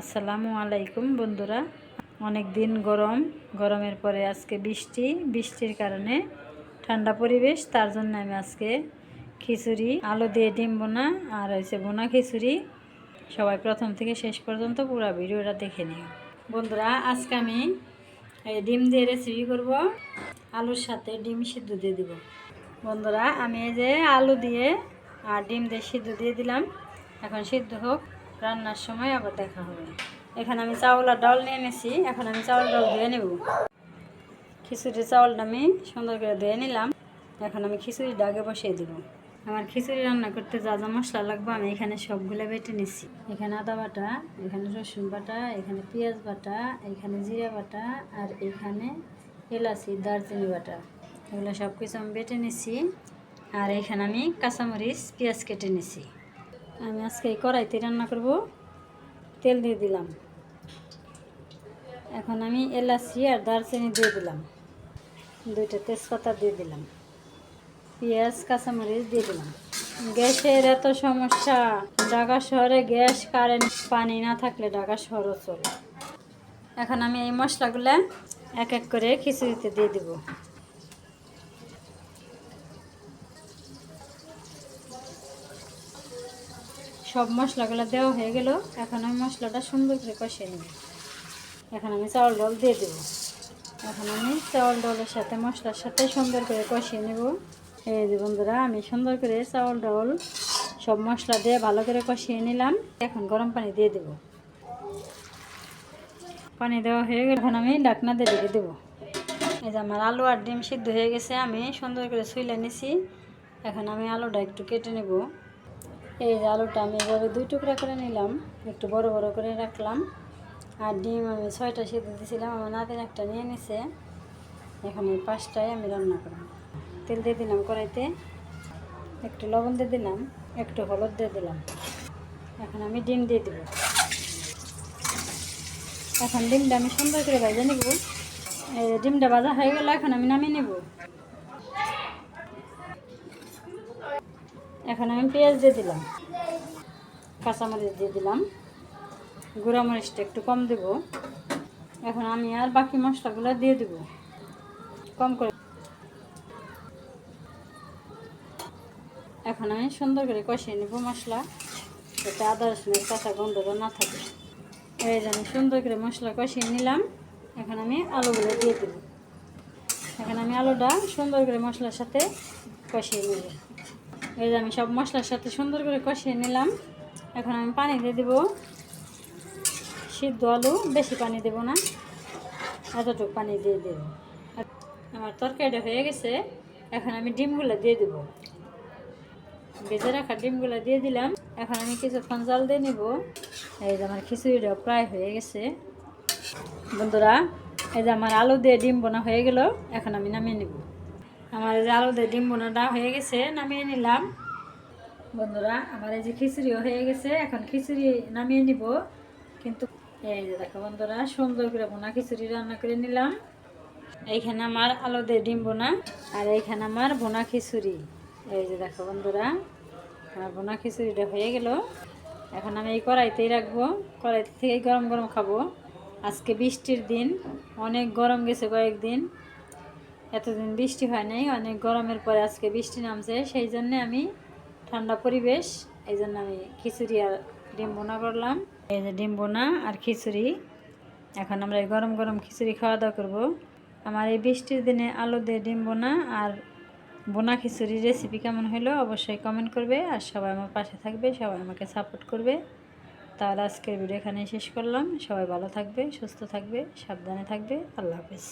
আসসালামু আলাইকুম বন্ধুরা। অনেক দিন গরম, গরমের পরে আজকে বৃষ্টি, বৃষ্টির কারণে ঠান্ডা পরিবেশ, তার জন্য আমি আজকে খিচুড়ি, আলু দিয়ে ডিম বোনা আর হয়েছে বোনা খিচুড়ি। সবাই প্রথম থেকে শেষ পর্যন্ত পুরো ভিডিওটা দেখে নিও। বন্ধুরা, আজকে আমি, এই ডিম দিয়ে রেসিপি করব। আলুর সাথে ডিম সিদ্ধ দিয়ে দিব। বন্ধুরা, আমি এই যে আলু দিয়ে আর ডিম দিয়ে সিদ্ধ দিয়ে দিলাম। এখন সিদ্ধ হোক। রান্নার সময় আবার দেখা হবে। এখানে আমি চাউল আর ডাল নিয়ে নিয়েছি এখন আমি চাউল ডাল ধুয়ে নেব। খিচুড়ির চাউলটা আমি সুন্দর করে ধুয়ে নিলাম, এখন আমি খিচুড়িটা আগে বসিয়ে দেবো। আমার খিচুড়ি রান্না করতে যা যা মশলা লাগবে আমি এখানে সবগুলো বেটে নিচ্ছি এখানে আদা বাটা, এখানে রসুন বাটা, এখানে পেঁয়াজ বাটা, এখানে জিরা বাটা, আর এখানে এলাচি, দারচিনি বাটা। এগুলো সব কিছু আমি বেটে নিচ্ছি আর এখানে আমি কাঁচামরিচ, পেঁয়াজ কেটে নিচ্ছি আমি আজকে এই কড়াইতে রান্না করব। তেল দিয়ে দিলাম। এখন আমি এলাচি আর দারচিনি দিয়ে দিলাম। দুইটা তেজপাতা দিয়ে দিলাম। পেঁয়াজ, কাঁচামরিচ দিয়ে দিলাম। গ্যাসের এত সমস্যা, ঢাকা শহরে গ্যাস, কারেন্ট, পানি না থাকলে ঢাকা শহরও চলে। এখন আমি এই মশলাগুলো এক এক করে খিচুড়িতে দিয়ে দিব। সব মশলাগুলো দেওয়া হয়ে গেল। এখন আমি মশলাটা সুন্দর করে কষিয়ে নেব। এখন আমি চাউল ডাল দিয়ে দেবো। এখন আমি চাউল ডালের সাথে মশলার সাথে সুন্দর করে কষিয়ে নেব। এই যে বন্ধুরা, আমি সুন্দর করে চাউল ডাল সব মশলা দিয়ে ভালো করে কষিয়ে নিলাম। এখন গরম পানি দিয়ে দেব। পানি দেওয়া হয়ে গেলে এখন আমি ডাকনা দিয়ে রেখে দেবো। এই যে আমার আলু আর ডিম সিদ্ধ হয়ে গেছে, আমি সুন্দর করে শুইলে নিছি। এখন আমি আলুটা একটু কেটে নেব। এই যে আলুটা আমি এভাবে দুই টুকরা করে নিলাম, একটু বড় বড় করে রাখলাম। আর ডিম আমি ছয়টা সিদ্ধ দিয়েছিলাম, আমার নাতিন একটা নিয়ে নিছে। এখন এই পাঁচটায় আমি রান্না করলাম তেল দিয়ে দিলাম কড়াইতে, একটু লবণ দিয়ে দিলাম, একটু হলুদ দিয়ে দিলাম। এখন আমি ডিম দিয়ে দেব। এখন ডিমটা আমি সুন্দর করে ভেজে নেব। এই ডিমটা ভাজা হয়ে গেল, এখন আমি নামিয়ে নেব। এখন আমি পেঁয়াজ দিয়ে দিলাম। কাঁচামরিচ দিয়ে দিলাম। গুঁড়া মরিচটা একটু কম দেব। এখন আমি আর বাকি মশলাগুলো দিয়ে দেব। কম করে এখন আমি সুন্দর করে কষিয়ে নেব মশলা, যাতে আদা, রসুনের কাঁচা গন্ধটা না থাকে। এই যে আমি সুন্দর করে মশলা কষিয়ে নিলাম। এখন আমি আলুগুলো দিয়ে দেব। এখন আমি আলুটা সুন্দর করে মশলার সাথে কষিয়ে নেব। এই যে আমি সব মশলার সাথে সুন্দর করে কষিয়ে নিলাম। এখন আমি পানি দিয়ে দেবো। সিদ্ধ আলু, বেশি পানি দেব না। এতটুকু পানি দিয়ে দেব। আমার তরকারিটা হয়ে গেছে। এখন আমি ডিমগুলো দিয়ে দেব। ভেজে রাখা ডিমগুলো দিয়ে দিলাম। এখন আমি কিছুক্ষণ জল দিয়ে নেব। এই যে আমার খিচুড়িটা প্রায় হয়ে গেছে। বন্ধুরা, এই যে আমার আলু দিয়ে ডিম বোনা হয়ে গেল। এখন আমি নামিয়ে নেব। আমার এই যে আলু দিয়ে ডিম বোনাটা হয়ে গেছে, নামিয়ে নিলাম। বন্ধুরা, আমার এই যে খিচুড়িও হয়ে গেছে, এখন খিচুড়ি নামিয়ে নিব। কিন্তু এই যে দেখো বন্ধুরা, সুন্দর করে বোনা খিচুড়ি রান্না করে নিলাম। এইখানে আমার আলু দিয়ে ডিম বোনা আর এইখানে আমার বোনা খিচুড়ি। এই যে দেখো বন্ধুরা, আমার বোনা খিচুড়িটা হয়ে গেল। এখন আমি এই কড়াইতেই রাখব। কড়াইতে থেকেই গরম গরম খাব। আজকে বৃষ্টির দিন, অনেক গরম গেছে কয়েকদিন। এতদিন বৃষ্টি হয় নাই, অনেক গরমের পরে আজকে বৃষ্টি নামছে, সেই জন্যে আমি ঠান্ডা পরিবেশ, এই জন্য আমি খিচুড়ি আর ডিম বোনা করলাম। এই যে ডিম বোনা আর খিচুড়ি, এখন আমরা এই গরম গরম খিচুড়ি খাওয়া দাওয়া করব। আমার এই বৃষ্টির দিনে আলু দিয়ে ডিম বোনা আর বোনা খিচুড়ির রেসিপি কেমন হলো অবশ্যই কমেন্ট করবে, আর সবাই আমার পাশে থাকবে, সবাই আমাকে সাপোর্ট করবে। তাহলে আজকের ভিডিও এখানে শেষ করলাম, সবাই ভালো থাকবে, সুস্থ থাকবে, সাবধানে থাকবে, আল্লাহ হাফিজ।